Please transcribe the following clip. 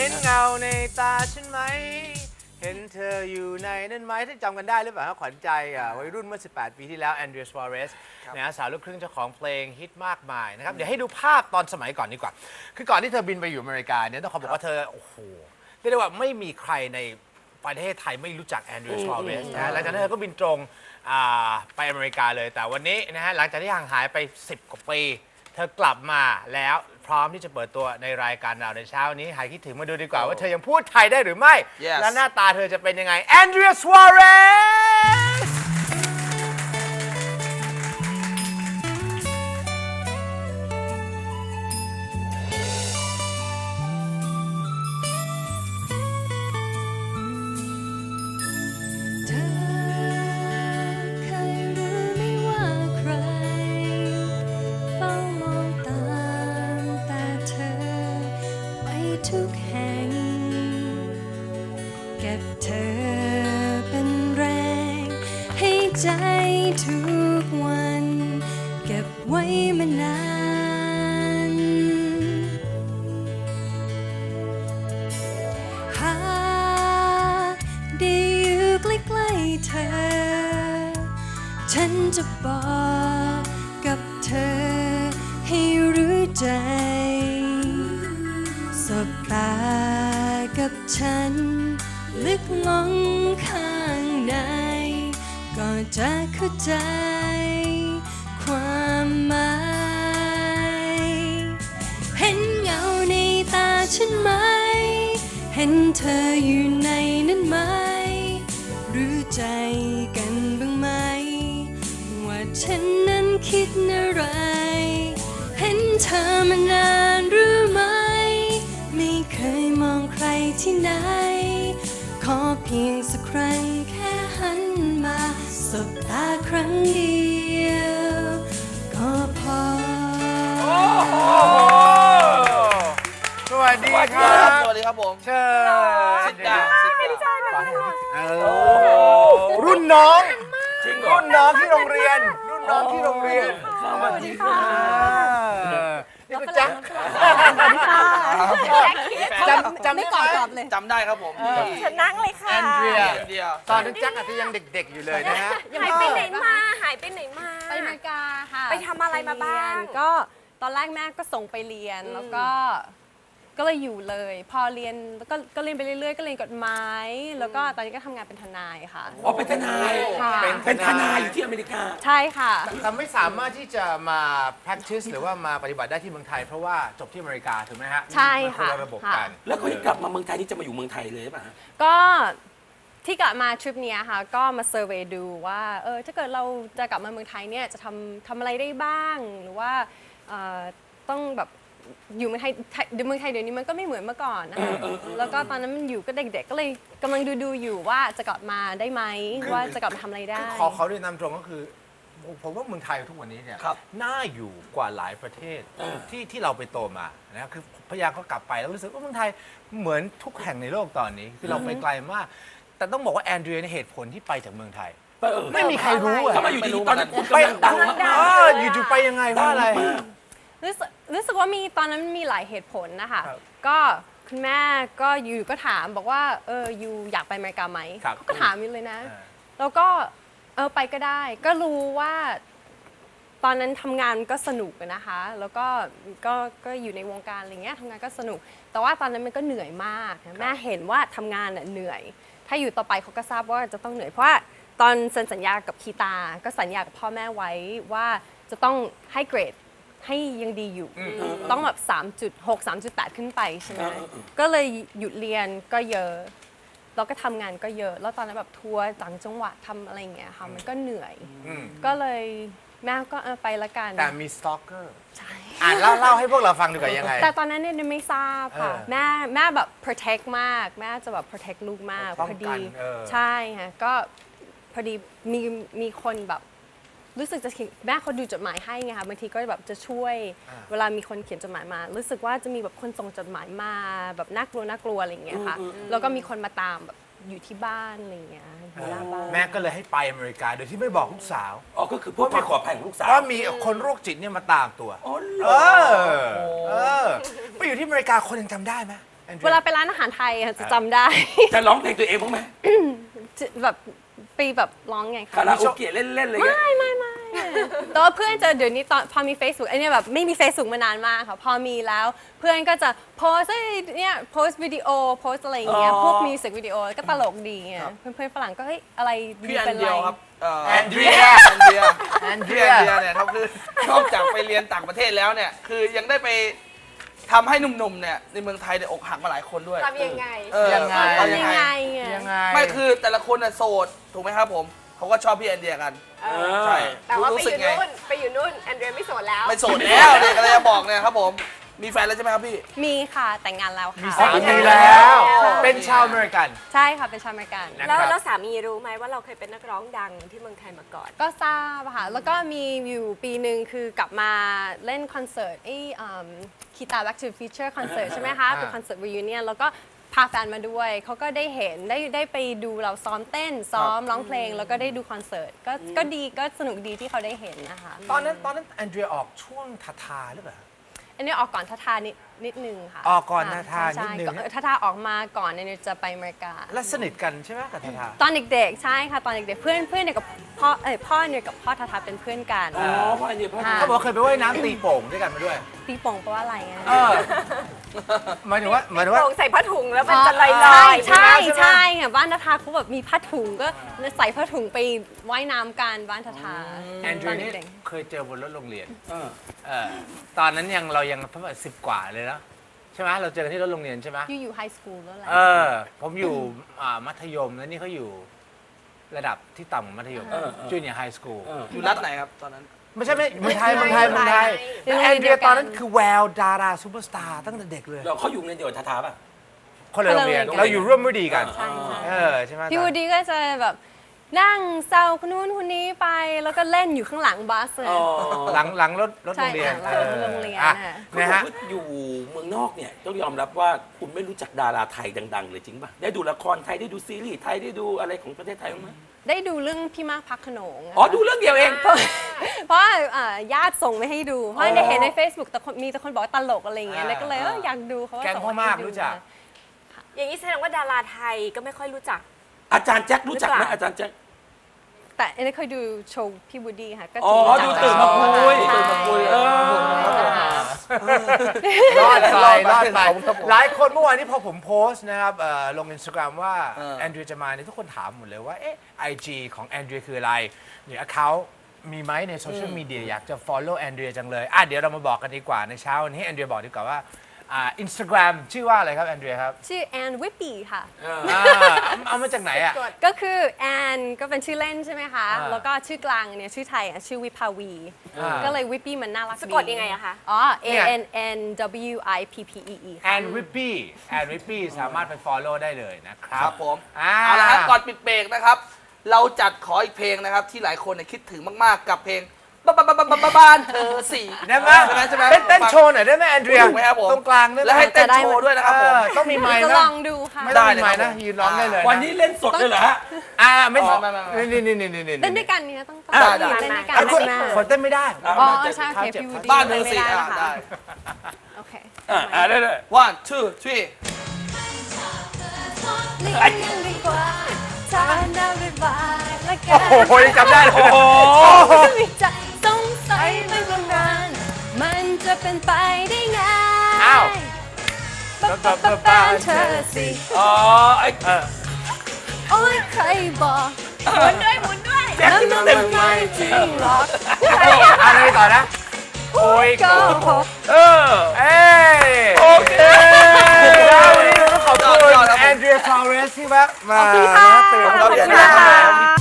เห็นเงาในตาฉันไหม เห็นเธออยู่ในนั่นไหมถ้าจำกันได้หรือเปล่าฮะขวัญใจอะวัยรุ่นเมื่อ 18 ปีที่แล้วแอนเดรียสวาเรสนะฮะสาวลูกครึ่งเจ้าของเพลงฮิตมากมายนะครับ เดี๋ยวให้ดูภาพตอนสมัยก่อนดีกว่า คือก่อนที่เธอบินไปอยู่อเมริกาเนี่ยต้องขอบอกว่าเธอ โอ้โหเรียกได้ว่าไม่มีใครในประเทศไทยไม่รู้จักแอนเดรียสวาเรสนะฮะหลังจากนั้นเธอก็บินตรงอ่าไปอเมริกาเลย แต่วันนี้นะฮะหลังจากที่ห่างหายไป 10 กว่าปี เธอกลับมาแล้ว พร้อมที่จะเปิดตัวในรายการเราในเช้านี้หายคิดถึงมาดูดีกว่า ว่าเธอยังพูดไทยได้หรือไม่ Yes และหน้าตาเธอจะเป็นยังไงแอนเดรียสวาเรส ไว้มานาน หากได้อยู่ใกล้ๆเธอ ฉันจะบอกกับเธอให้รู้ใจ สบตากับฉัน ลึกลงข้างใน ก็จะเข้าใจ ความหม เห็นเงาในตาฉันไหม เห็นเธออยู่ในนั้นไหม รู้ใจกันบ้างไหม ว่าฉันนั้นคิดอะไร เห็นเธอมานานหรือไม่ไม่เคยมองใครที่ไหน ขอเพียงสักครั้งแค่หันมา สบตาครั้งเดียว วัสดีสวัสคดีรัครับบสวัสดีครับผม เชิญสิดาสิดาเออรุ่นน้องจริงเหรอรุ่นน้องที่โรงเรียน รุ่นน้องที่โรงเรียนสวัสดีค่ะอ่านี่คุณจักจำจำได้ไหมจำได้ครับผมเชิญนั่งเลยค่ะแอนเดรียเดียวตอนนั้นจักอาจจะยังเด็ก ๆ อยู่เลยนะฮะหายไปไหนมาหายไปไหนมาไปอเมริกาค่ะไปทำอะไรมาบ้างไปเรียนก็ตอนแรกแม่ก็ส่งไปเรียนแล้วก็ ก็เลยอยู่เลย พอเรียนแล้วก็ก็เรียนไปเรื่อยๆ ก็เรียนกฎหมาย แล้วก็ตอนนี้ก็ทำงานเป็นทนายค่ะ อ๋อเป็นทนายค่ะ เป็นทนายอยู่ที่อเมริกา ใช่ค่ะ แต่ไม่สามารถที่จะมา practice หรือว่ามาปฏิบัติได้ที่เมืองไทย เพราะว่าจบที่อเมริกาถูกไหมฮะใช่มันคนค่ะละระบบค่ะกันแล้วเขากลับมาเมืองไทยนี่จะมาอยู่เมืองไทยเลยหรือเปล่ะก็ที่กลับมาทริปเนี้ยค่ะ ก็มาเซอร์เวยดูว่าเออถ้าเกิดเราจะกลับมาเมืองไทยเนี่ยจะทำทำอะไรได้บ้าง หรือว่าเอ่อต้องแบบ อยู่เมืองไทยไทยเดี๋ยวเมืองไทยเดี๋ยวนี้มันก็ไม่เหมือนเมื่อก่อนนะคะแล้วก็ตอนนั้นมันอยู่ก็เด็กๆ ก็เลยกำลังดูดูๆอยู่ว่าจะกลับมาได้ไหมว่าจะกลับมาทำอะไรได้คือขอเขาด้วยนำตรงก็คือ ผมว่าเมืองไทยทุกวันนี้เนี่ยครับ น่าอยู่กว่าหลายประเทศที่ที่เราไปโตมานะคือพยายามเขากลับไปแล้วรู้สึกว่าเมืองไทยเหมือนทุกแห่งในโลกตอนนี้คือเราไปไกลมาก แต่ต้องบอกว่าแอนเดรียในยเหตุผลที่ไปจากเมืองไทยเออไม่มีใครรู้อะทำไมอยู่ดีๆตอนนั้นคุณไปกำลังดังมาก เอออยู่ๆไปยังไงเพราะอะไร รู้สึกรู้สึกว่ามีตอนนั้นมีหลายเหตุผลนะคะครับก็คุณแม่ก็อยู่ก็ถามบอกว่าเอออยู่อยากไปอเมริกาไหมครับเขาก็ถามอยู่เลยนะ อ่า แล้วก็เออไปก็ได้ ก็รู้ว่า ตอนนั้นทำงานก็สนุกอะนะคะ แล้วก็ก็ก็อยู่ในวงการอะไรเงี้ยทำงานก็สนุก แต่ว่าตอนนั้นมันก็เหนื่อยมากนะแม่เห็นว่าทำงานน่ะเหนื่อย ถ้าอยู่ต่อไปเขาก็ทราบว่าจะต้องเหนื่อยเพราะว่าตอนเซ็นสัญญากับคีตา ก็สัญญากับพ่อแม่ไว้ว่าจะต้องให้เกรด ให้ยังดีอยู่ ต้องแบบ 3.6 3.8 ขึ้นไปใช่ไหมเออเออเออก็เลยหยุดเรียนก็เยอะ แล้วก็ทำงานก็เยอะ แล้วตอนนั้นแบบทัวร์ต่างจังหวัดทำอะไรอย่างเงี้ยค่ะ มันก็เหนื่อยอืมก็เลยแม่ก็เออไปละกัน แต่มีสตอกเกอร์ใช่อ่านเล่าเล่าให้พวกเราฟังดีกว่ายังไง แต่ตอนนั้นเนี่ยไม่ทราบค่ะเออแม่แม่แบบ protect มาก แม่จะแบบ protect ลูกมากป้องพอกัดีนเออใช่ค่ะก็พอดีมีมีคนแบบ รู้สึกจะเขียนแม่เขาดูจดหมายให้ไงคะบางทีก็แบบจะช่วยเวลามีคนเขียนจดหมายมา รู้สึกว่าจะมีแบบคนส่งจดหมายมาแบบน่ากลัวน่ากลัวอะไรอย่างเงี้ยค่ะ แล้วก็มีคนมาตามแบบอยู่ที่บ้านอะไรอย่างเงี้ยอยู่หน้าบ้าน แม่ก็เลยให้ไปอเมริกาโดยที่ไม่บอกลูกสาวอ๋อก็คือเพื่อความปลอดภัยของลูกสาวว่ามีคนโรคจิตเนี่ยมาตามตัว อ๋อเหรเอออ เออ ไปอยู่ที่อเมริกาคนยังจำได้ไหมแ Andrea เวลาไปร้านอาหารไทยอะจะจำได้ จะร้องเพลงตัวเองบ้างไหมจะแบบ ไปแบบร้องไงคาคะราโอเกะเล่นๆอะไรเงี้ย ไม่ไม่ไม่ แต่ว่าเพื่อนจะเดี๋ยวนี้ตอนพอมี Facebook ไอเนี่ยแบบไม่มี Facebook มานานมากค่ะ พอมีแล้วเพื่อนก็จะโพสต์เนี่ยโพสต์วิดีโอโพสต์อะไรอย่างเงี้ยอ๋อ พวกมิวสิกวิดีโอก็ตลกดีไงเพื่อนๆฝรั่งก็เฮ้ยอะไรดีพี่อันเป็นเดีไรยวครับเอ่อแอนเดรียแอนเดียแอนพี่เดียแอนเดียเนี่ยครับคือนอกจากไปเรียนต่างประเทศแล้วเนี่ย คือยังได้ไปทำให้หนุ่มๆเนี่ยในเมืองไทยเนี่ยอกหักมาหลายคนด้วยทำยังไง เออยังไงเอาทำยัยังงไงไงอะยังไง ไม่คือแต่ละคนน่ะโสดถูกไหมครับผมเขาก็ชอบพี่แอนเดียกันเออ ใช่แต่ว่าไปรู้อสึกยู่ไง นู่นไปอยู่นู่นแอนเดรียไม่โสดแล้ว ไม่โสดแล้วเนี่ยก็เลยจะบอกเนี่ยครับผม มีแฟนแล้วใช่ไหมครับพี่ มีค่ะแต่งงานแล้วมีค่ะสามีแล้วเป็นชาวอเมริกัน ใช่ค่ะเป็นชาวอเมริกัน นะแล้วครับ แล้วสามีรู้ไหมว่าเราเคยเป็นนักร้องดังที่เมืองไทยมาก่อน ก็ทราบอะค่ะ แล้วก็มีอยู่ปีหนึ่งคือกลับมาเล่นคอนเสิร์ตไอ้คีตา Back to the Future คอนเสิร์ตใช่ไหมคะ เป็นคอนเสิร์ต reunion แล้วก็ พาแฟนมาด้วย เขาก็ได้เห็นได้ได้ไปดูเราซ้อมเต้น ซ้อมร้องเพลง แล้วก็ได้ดูคอนเสิร์ต ก็ก็ดีก็สนุกดีที่เขาได้เห็นนะคะ ตอนนั้นตอนนั้นแอนเดรียออกช่วงทาทาหรือเปล่า อันนี้ออกก่อนทาทานิด นิดนึงค่ะออกก่อนทาทานิดนึงทาทาออกมาก่อนเนี่ยจะไปอเมริกา และสนิทกันใช่ไหมกับทาทา ตอนเด็กๆ ใช่ค่ะ ตอนเด็กๆ เพื่อนเพื่อนเนี่ยกับพ่อเอ้ยพ่อเนี่ยกับพ่อทาทาเป็นเพื่อนกัน อ๋อเพราะอันนี้เพราะค่ะ เขาบอกว่าเคยไปว่ายน้ำตีโป่งด้วยกันมาด้วย ตีโป่งแปลว่าอะไรอะเออหมายถึงว่าหมายถึงว่า โป่งใส่ผ้าถุงแล้วมันจะลอยลใช่อยใช่ใช่ไหม ใช่ค่ะบ้านทาทาเขาแบบมีผ้าถุงก็ใส่ผ้าถุงไปว่ายน้ำกันบ้านทาทาแอนเดรีตอยนนี่เด็กเคยเจอบนรถโรงเรียนเออ เออตอนนั้นยังเรายังประมาณสิบกว่าเลยนะใช่ไหมเราเจอกันที่รถโรงเรียนใช่ไหมๆอยู่อยู่ไฮสคูลแล้วแหละ เออ ผมอยู่อ่ามัธยมแล้วนี่เขาอยู่ระดับที่ต่ำกว่ามัธยมเออเออ จูเนียร์ไฮสคูลเอออยู่รัฐไหนครับตอนนั้น ไม่ใช่ไม่เมืองไทยเมืองไทยเมืองไทยเรียนแอโรงนเรียนเดรียเดียวกัน ตอนนั้นคือแววดาราซูเปอร์สตาร์ตั้งแต่เด็กเลย เราเขาอยู่ในเดียวกับทาทาป่ะ คนละโรงเรียนคนละโรงเรียน เราอยู่ร่วมมือดีกัน ใช่ใช่ เออใช่ไหมพี่วูดดี้ก็จะแบบ นั่งเซาคนนู้นคนนี้ไปแล้วก็เล่นอยู่ข้างหลังบัสเลย อ๋อหลังหลังรถรถใช่โรงเรียนหลังรถโรงเรียนอะน่ะเขานะบอกฮะว่าอยู่เมืองนอกเนี่ยต้องยอมรับว่าคุณไม่รู้จักดาราไทยดัง ๆ เลยจริงป่ะ ได้ดูละครไทยได้ดูซีรีส์ไทยได้ดูอะไรของประเทศไทยบ้างไหมได้ดูเรื่องพี่มากพักขนงะอ๋อ ดูเรื่องเดียวเอง เพราะว่าอ่าญาติส่งมาให้ดู เพราะได้เห็นใน Facebook แต่คนมีแต่คนบอกว่าตลกอะไรอย่างเงี้ยอ่าเลยก็เลยเอออยากดูเขาว่าแก๊งส่พ่อมมากให้ดูรู้จัก อย่างนี้แสดงว่าดาราไทยก็ไม่ค่อยรู้จัก อาจารย์แจ็ครู้จักไหมหรือเปล่าอาจารย์แจ็ค แต่อันนี้เคยดูโชว์พี่บูดี้ค่ะก็อ๋อจะดูรู้จักตื่นมาคุยใช่ตื่นมาคุยเออ รอดไปรอดไปขอบคุณครับผมหลายคนเมื่อวานนี้พอผมโพสต์นะครับเอ่อลงอินสตาแกรมว่าเออ แอนดรียจะมาเนี่ยทุกคนถามหมดเลยว่าเอ๊ะไอจีของแอนดรียคืออะไรหรือเขามีไหมในโซเชียลมีเดียอยากจะ follow แอนดรียจังเลยอะเดี๋ยวเรามาบอกกันดีกว่าในเช้าวันนี้แอนดรียบอกดีกว่าว่า อ่าอินสตาแกรมชื่อว่าอะไรครับแอนดรียครับชื่อแอนวิปปี้ค่ะ อ่าเอาเอามาจากไหนอะ ก็คือแอนก็เป็นชื่อเล่นใช่ไหมคะ อ่าแล้วก็ชื่อกลางเนี่ยชื่อไทยอะชื่อวิภาวี อ่าก็เลยวิปปี้มันน่ารักดีสะกดยังไงอะคะ อ๋อ A เนี่ย N N W I P P E E แอนวิปปี้แอนวิปปี้สามารถไป follow ได้เลยนะครับครับผมอ่า เอาละฮะก่อนปิดเบรกนะครับ เราจัดขออีกเพลงนะครับที่หลายคนเนี่ยคิดถึงมากๆกับเพลง บ้านบ้านบ้านบ้านบ้านเธอสี่ได้ไหมใช่ไหมใช่ไหมเต้นเต้นโชว์หน่อยได้ไหมแอนดรียถูกไหมครับผมตรงกลางได้ไหมและให้เต้นโชว์ด้วยนะครับผม เออต้องมีไมค์จะนะลองดูค่ะ ไม่ต้องมีได้ไมเลยค์ครับผมนะยืนร้องได้เลยะวันนี้เล่นสดเลยเหรอฮะ อ่าไม่อ๋อไม่ไม่ไม่ นี่นี่นี่นี่นี่เต้นด้วยกันเนี่ยต้องต้องได้ได้ เต้นด้วยกันอะคุณใช่ไหมคนเต้นไม่ได้ อ๋อใช่โอเคพี่วูดดี้บ้านเธอสี่ไม่ได้อะนะคะได้ โอเค อ่าอ่าได้เลย one two three เลี้ยงยังดีกว่าทานน้ำบ๊ายบายละกัโอ้นโหยังจำได้เลยโอ้โหมีใจ เป็นไปได้ไงอ้าวบ้าบ้าบ้าบ้านเธอสิ อ๋อไอ้เออโอ้ยใครบอกหมุนด้วยหมุนด้วยแจ็คแล้วเต็มันมไม่จริงหรอกอะไรต่อนะ โอ้ยก็พบเออ เอ้ยโอเคแล้ววันนี้เราต้องขอบคุณยอดครับผมแอนเดรียทอเรสที่แวะมาขอบคุณค่ะตื่นขอบมาคุณเรียนค่ะนะครับ